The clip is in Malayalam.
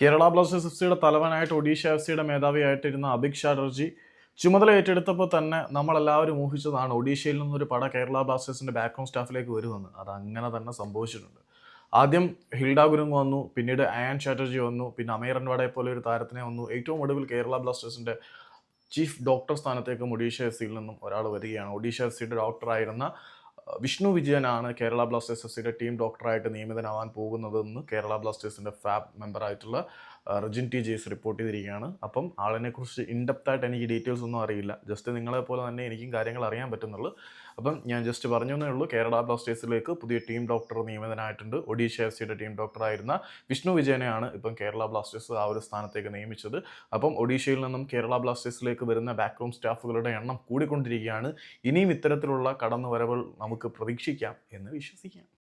കേരള ബ്ലാസ്റ്റേഴ്സ് എഫ് സിയുടെ തലവനായിട്ട് ഒഡീഷ എഫ് സിയുടെ മേധാവിയായിട്ടിരുന്ന അഭിക് ചാറ്റർജി ചുമതല ഏറ്റെടുത്തപ്പോൾ തന്നെ നമ്മളെല്ലാവരും ഊഹിച്ചതാണ് ഒഡീഷയിൽ നിന്നൊരു പട കേരള ബ്ലാസ്റ്റേഴ്സിന്റെ ബാക്ക്ഗ്രൗണ്ട് സ്റ്റാഫിലേക്ക് വരുമെന്ന്. അത് അങ്ങനെ തന്നെ സംഭവിച്ചിട്ടുണ്ട്. ആദ്യം ഹിൽഡ ഗുരുങ് വന്നു പിന്നീട് അയാൻ ചാറ്റർജി വന്നു പിന്നെ അമീർ അൻവാഡയെ പോലെ ഒരു താരത്തിനെ വന്നു. ഏറ്റവും ഒടുവിൽ കേരള ബ്ലാസ്റ്റേഴ്സിന്റെ ചീഫ് ഡോക്ടർ സ്ഥാനത്തേക്കും ഒഡീഷ എഫ് സിയിൽ നിന്നും ഒരാൾ വരികയാണ്. ഒഡീഷ എഫ് സിയുടെ ഡോക്ടറായിരുന്ന വിഷ്ണു വിജയനാണ് കേരള ബ്ലാസ്റ്റേഴ്സ് എഫ് സിയുടെ ടീം ഡോക്ടറായിട്ട് നിയമിതനാവാൻ പോകുന്നതെന്ന് കേരള ബ്ലാസ്റ്റേഴ്സിന്റെ ഫാബ് മെമ്പറായിട്ടുള്ള റിജിൻ ടി ജെയ്സ് റിപ്പോർട്ട് ചെയ്തിരിക്കുകയാണ്. അപ്പം ആളിനെക്കുറിച്ച് ഇൻഡെപ്തായിട്ട് എനിക്ക് ഡീറ്റെയിൽസ് ഒന്നും അറിയില്ല. ജസ്റ്റ് നിങ്ങളെ പോലെ തന്നെ എനിക്കും കാര്യങ്ങൾ അറിയാൻ പറ്റുന്നുള്ളൂ. അപ്പം ഞാൻ ജസ്റ്റ് പറഞ്ഞു ഉള്ളൂ കേരള ബ്ലാസ്റ്റേഴ്സിലേക്ക് പുതിയ ടീം ഡോക്ടർ നിയമിതനായിട്ടുണ്ട്. ഒഡീഷ എഫ് സിയുടെ ടീം ഡോക്ടറായിരുന്ന വിഷ്ണു വിജയനെയാണ് ഇപ്പം കേരള ബ്ലാസ്റ്റേഴ്സ് ആ ഒരു സ്ഥാനത്തേക്ക് നിയമിച്ചത്. അപ്പം ഒഡീഷയിൽ നിന്നും കേരള ബ്ലാസ്റ്റേഴ്സിലേക്ക് വരുന്ന ബാക്ക്റൂം സ്റ്റാഫുകളുടെ എണ്ണം കൂടിക്കൊണ്ടിരിക്കുകയാണ്. ഇനിയും ഇത്തരത്തിലുള്ള കടന്നുവരവുകൾ നമുക്ക് പ്രതീക്ഷിക്കാം എന്ന് വിശ്വസിക്കാം.